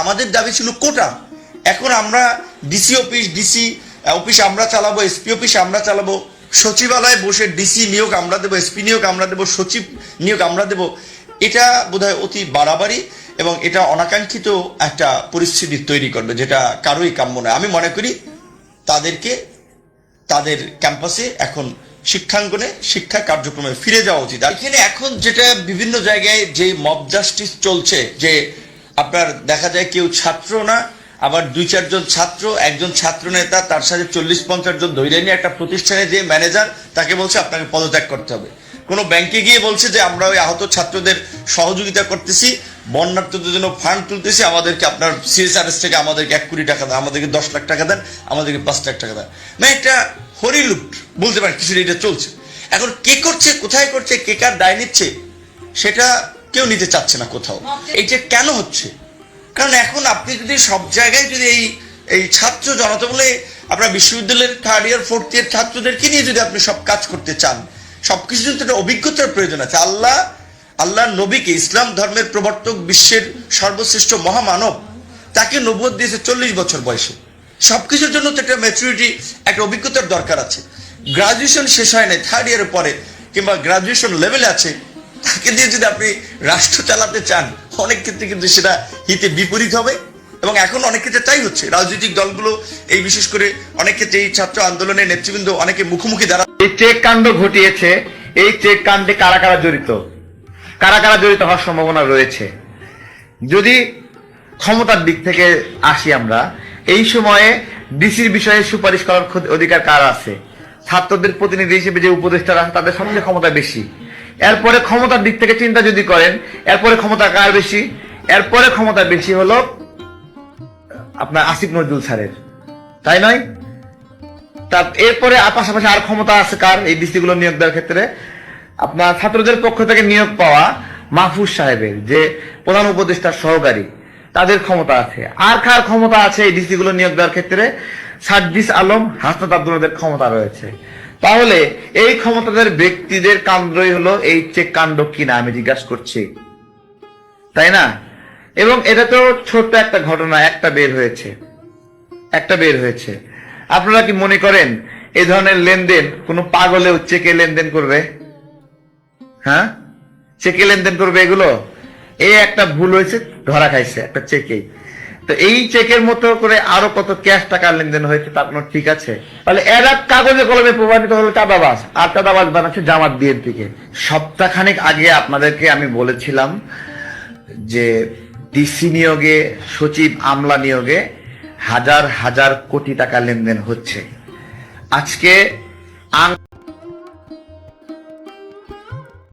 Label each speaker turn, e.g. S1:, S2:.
S1: আমাদের দাবি ছিল কোটা। এখন আমরা ডিসি অফিস ডিসি অফিস আমরা চালাবো এসপি অফিস আমরা চালাবো, সচিবালয়ে বসে ডিসি নিয়োগ আমরা দেবো এসপি নিয়োগ আমরা দেবো, সচিব নিয়োগ আমরা দেবো, এটা বোধহয় অতি বাড়াবাড়ি এবং এটা অনাকাঙ্ক্ষিত একটা পরিস্থিতি তৈরি করবে, যেটা কারোই কাম্য নয়। আমি মনে করি তাদেরকে, তাদের ক্যাম্পাসে এখন শিক্ষাঙ্গনে শিক্ষা কার্যক্রমে ফিরে যাওয়া উচিত। এখানে এখন যেটা বিভিন্ন জায়গায় যে মব জাস্টিস চলছে, যে আপনার দেখা যায় কেউ ছাত্র না, আবার দুই, চারজন ছাত্র, একজন ছাত্র নেতা, তার সাথে চল্লিশ, পঞ্চাশ জন ধৈর্য নিয়ে একটা প্রতিষ্ঠানে যে ম্যানেজার, তাকে বলছে আপনাকে পদত্যাগ করতে হবে। কোনো ব্যাংকে গিয়ে বলছে যে, আমরা ওই আহত ছাত্রদের সহযোগিতা করতেছি, বন্যার্থদের জন্য ফান্ড তুলতেছি, আমাদেরকে আপনার সিএসআরএস থেকে আমাদেরকে এক কোটি টাকা দেন, আমাদেরকে দশ লাখ টাকা দেন, আমাদেরকে পাঁচ লাখ টাকা দেন। মানে একটা হরিলুট বলতে পারেন কিছু এটা চলছে। এখন কে করছে, কোথায় করছে, কে কার দায় নিচ্ছে, সেটা কেউ নিতে চাচ্ছে না কোথাও। এইটা কেন হচ্ছে? কারণ এখন আপনি যদি সব জায়গায় যদি এই এই ছাত্র জনতা বলে আপনার বিশ্ববিদ্যালয়ের থার্ড ইয়ার ফোর্থ ইয়ার ছাত্রদেরকে নিয়ে যদি আপনি সব কাজ করতে চান, সবকিছু কিন্তু একটা অভিজ্ঞতার প্রয়োজন আছে, আল্লাহ আল্লাহ নবীকে ইসলাম ধর্মের প্রবর্তক বিশ্বের সর্বশ্রেষ্ঠ মহামানব, তাকে নবুয়ত দিয়েছে চল্লিশ বছর বয়সে। সব কিছুর জন্য তো একটা ম্যাচুরিটি একটা অভিজ্ঞতার দরকার আছে। গ্রাজুয়েশন শেষ হয় নাই থার্ড ইয়ারের পরে, কিংবা গ্রাজুয়েশন লেভেলে আছে তাকে দিয়ে যদি আপনি রাষ্ট্র চালাতে চান, অনেক ক্ষেত্রে কিন্তু সেটা হিতে বিপরীত হবে। এবং এখন অনেক ক্ষেত্রে তাই হচ্ছে। রাজনৈতিক দলগুলো এই বিশেষ করে অনেক ক্ষেত্রে এই ছাত্র আন্দোলনের নেতৃবৃন্দ অনেকে মুখোমুখি দাঁড়া
S2: এই চেক কাণ্ড ঘটিয়েছে। এই চেক কাণ্ডে কারা কারা জড়িত? কারা কারা জড়িত হওয়ার সম্ভাবনা রয়েছে? যদি ক্ষমতার দিক থেকে আসি আমরা, এই সময়ে ডিসির বিষয়ে সুপারিশ করার অধিকার কার আছে? ছাত্রদের প্রতিনিধি হিসেবে যে উপদেষ্টারা আছে, তাদের সবচেয়ে ক্ষমতা বেশি। এরপরে ক্ষমতার দিক থেকে চিন্তা যদি করেন, এরপরে ক্ষমতা কার বেশি? এরপরে ক্ষমতা বেশি হলো, আপনার আসিফ নজরুল স্যারের। তাই নয়? তার এরপরে পাশাপাশি আর ক্ষমতা আছে কার এই ডিসিগুলো নিয়োগ দেওয়ার ক্ষেত্রে? আপনার ছাত্রদের পক্ষ থেকে নিয়োগ পাওয়া মাহফুজ সাহেবের যে প্রধান উপদেষ্টার সহকারী, তাদের ক্ষমতা আছে। আর কার ক্ষমতা আছে এই ডিসিগুলো নিয়োগ দেওয়ার ক্ষেত্রে? সার্জিস আলম, হাসনাত আব্দুলদের ক্ষমতা রয়েছে। তাহলে এই ক্ষমতাদের ব্যক্তিদের কাণ্ডই হলো এই চেক কাণ্ড কিনা আমি জিজ্ঞাসা করছি। তাই না? এবং এটা তো ছোট্ট একটা ঘটনা, একটা বের হয়েছে। একটা বের হয়েছে। আপনারা কি মনে করেন এই ধরনের লেনদেন, কোনো পাগলেও চেকে লেনদেন করবে? হ্যাঁ? চেকে লেনদেন করবে এগুলো? এই একটা ভুল হয়েছে, ধরা খাইছে, একটা চেকেই। তো এই চেকের মতো করে আরও কত ক্যাশ টাকা লেনদেন হয়েছে তার কোনো ঠিক আছে? তাহলে এরা কাগজে কলমে প্রমাণিত হলো চাঁদাবাস আর চাঁদাবাস বানাচ্ছে জামাত বিএনপিকে। সপ্তাহখানেক আগে আপনাদেরকে আমি বলেছিলাম যে ডিসি নিয়োগে, সচিব আমলা নিয়োগে হাজার হাজার কোটি টাকা লেনদেন হচ্ছে। আজকে